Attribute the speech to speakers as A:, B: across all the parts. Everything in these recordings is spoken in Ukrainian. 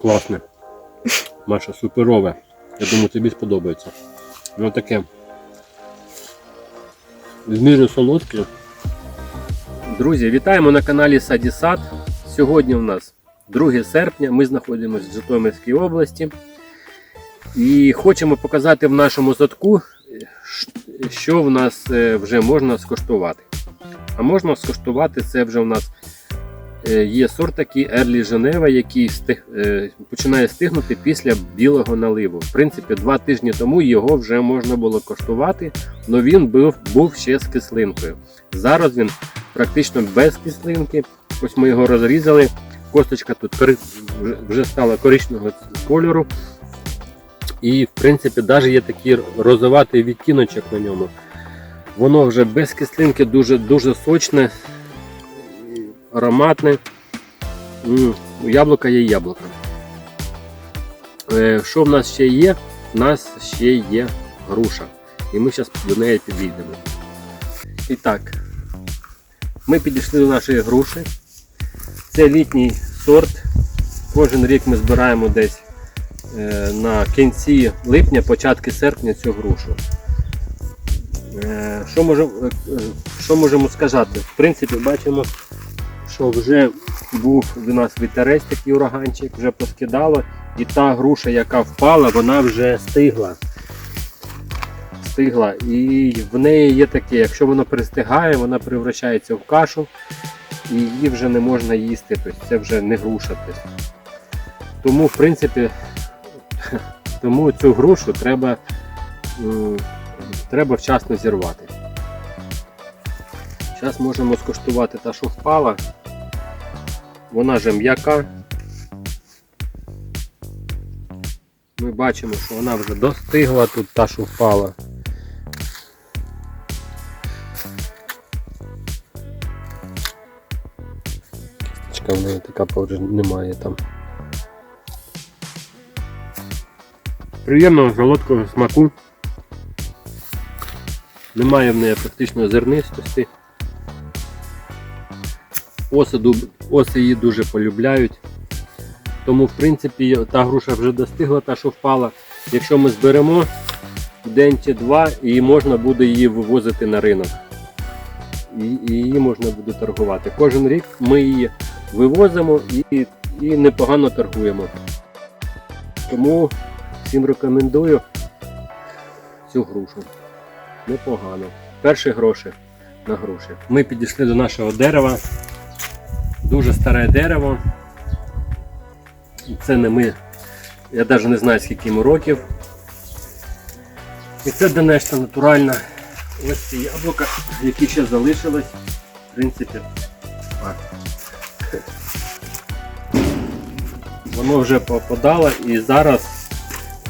A: Класне. Маша, суперове. Я думаю, тобі сподобається. Воно таке. В солодке. Друзі, вітаємо на каналі Садісад. Сьогодні у нас 2 серпня. Ми знаходимося в Житомирській області. І хочемо показати в нашому садку, що в нас е, вже можна скоштувати. А можна скоштувати це вже в нас є сорт такий Ерлі Женева, який стиг, е, починає стигнути після білого наливу. В принципі, два тижні тому його вже можна було коштувати, але він був, був ще з кислинкою. Зараз він практично без кислинки. Ось ми його розрізали. Косточка тут вже- стала коричневого кольору. І, в принципі, навіть є такий розоватий відтіночок на ньому. Воно вже без кислинки, дуже, дуже сочне, ароматне. М, Яблука є яблука. Е, Що в нас ще є? У нас ще є груша. І ми зараз до неї підійдемо. І так, ми підійшли до нашої груші. Це літній сорт. Кожен рік ми збираємо десь е, на кінці липня, початки серпня цю грушу. Е, Що можемо, що можемо сказати? В принципі, бачимо, що вже був у нас вітерець такий ураганчик, вже поскидало, і та груша, яка впала, вона вже стигла. Стигла. І в неї є таке, якщо воно пристигає, вона превращається в кашу, і її вже не можна їсти. Тобто це вже не груша. Тобто. Тому, в принципі, тому цю грушу треба, треба вчасно зірвати. Зараз можемо скуштувати та, що впала. Вона же м'яка. Ми бачимо, що вона вже достигла тут та, що впала. Кісточка в неї така вже немає там. Приємного солодкого смаку. Немає в неї практично зернистості. Оси, оси її дуже полюбляють. Тому, в принципі, та груша вже достигла, та що впала. Якщо ми зберемо день чи два, і можна буде її вивозити на ринок. І, її можна буде торгувати. Кожен рік ми її вивозимо і, і непогано торгуємо. Тому всім рекомендую цю грушу. Непогано. Перші гроші на груші. Ми підійшли до нашого дерева. Дуже старе дерево. Це не ми. Я навіть не знаю, скільки йому років. І це Денешта натуральна. Ось ці яблука, які ще залишились. В принципі. а. Воно вже попадало і зараз,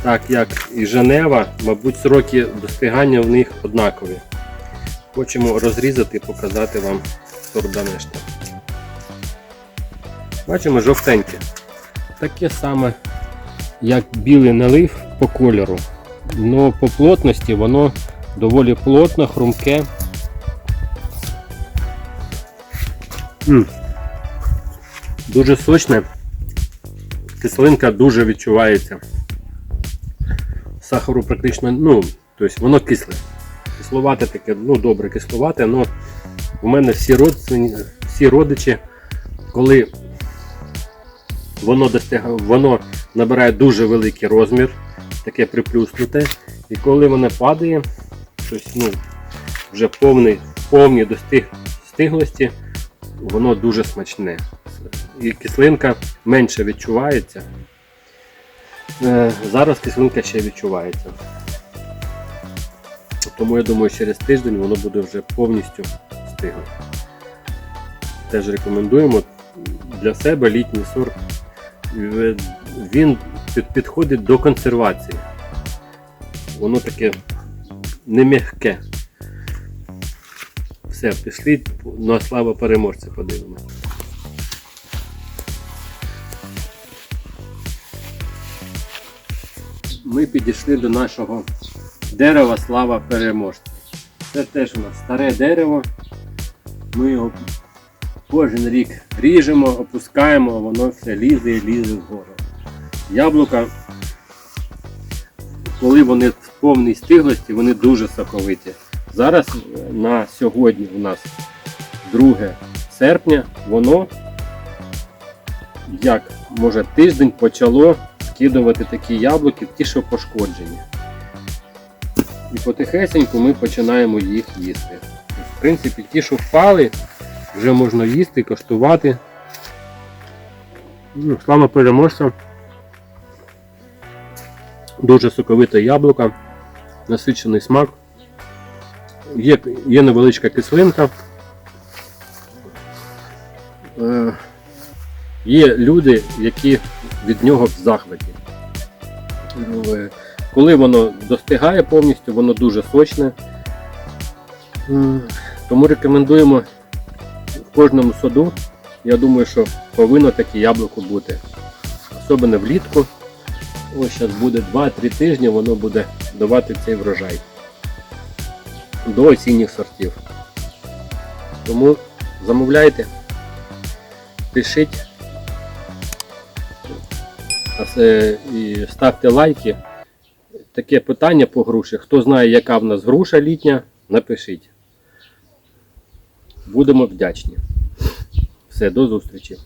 A: так як і Женева, мабуть, сроки достигання в них однакові. Хочемо розрізати і показати вам сорт Данешта. Бачимо жовтеньке. Таке саме, як білий налив по кольору. Но по плотності воно доволі плотно, хрумке. М. Дуже сочне. Кислинка дуже відчувається. Сахару практично, ну, тобто воно кисле. Кисловате таке, ну добре, кисловате, але у мене всі родственні, всі родичі, коли воно достигає, воно набирає дуже великий розмір, таке приплюснуте. І коли воно падає, щось, ну, вже повний, повні достиг стиглості, воно дуже смачне. І кислинка менше відчувається. Е, Зараз кислинка ще відчувається. Тому я думаю, через тиждень воно буде вже повністю стигле. Теж рекомендуємо для себе літній сорт. Він підходить до консервації. Воно таке не м'яке. Все, пішли на славу переможця подивимося. Ми підійшли до нашого дерева слава переможця. Це теж у нас старе дерево. Ми його кожен рік ріжемо, опускаємо, воно все лізе і лізе вгору. Яблука, коли вони в повній стиглості, вони дуже соковиті. Зараз е, на сьогодні у нас 2 серпня, воно як може тиждень почало скидувати такі яблуки, ті, що пошкоджені. І потихесеньку ми починаємо їх їсти. В принципі, ті, що впали, вже можна їсти, коштувати. Ну, Слава переможцям. Дуже соковите яблуко, насичений смак. Є, є невеличка кислинка. Е, Є люди, які від нього в захваті. Е, Коли воно достигає повністю, воно дуже сочне. Тому рекомендуємо кожному саду. Я думаю, що повинно таке яблуко бути. Особливо влітку. Ось зараз буде 2-3 тижні, воно буде давати цей врожай до осінніх сортів. Тому замовляйте, пишіть і ставте лайки. Таке питання по груші. Хто знає, яка в нас груша літня, напишіть. Будемо вдячні. Все, до зустрічі.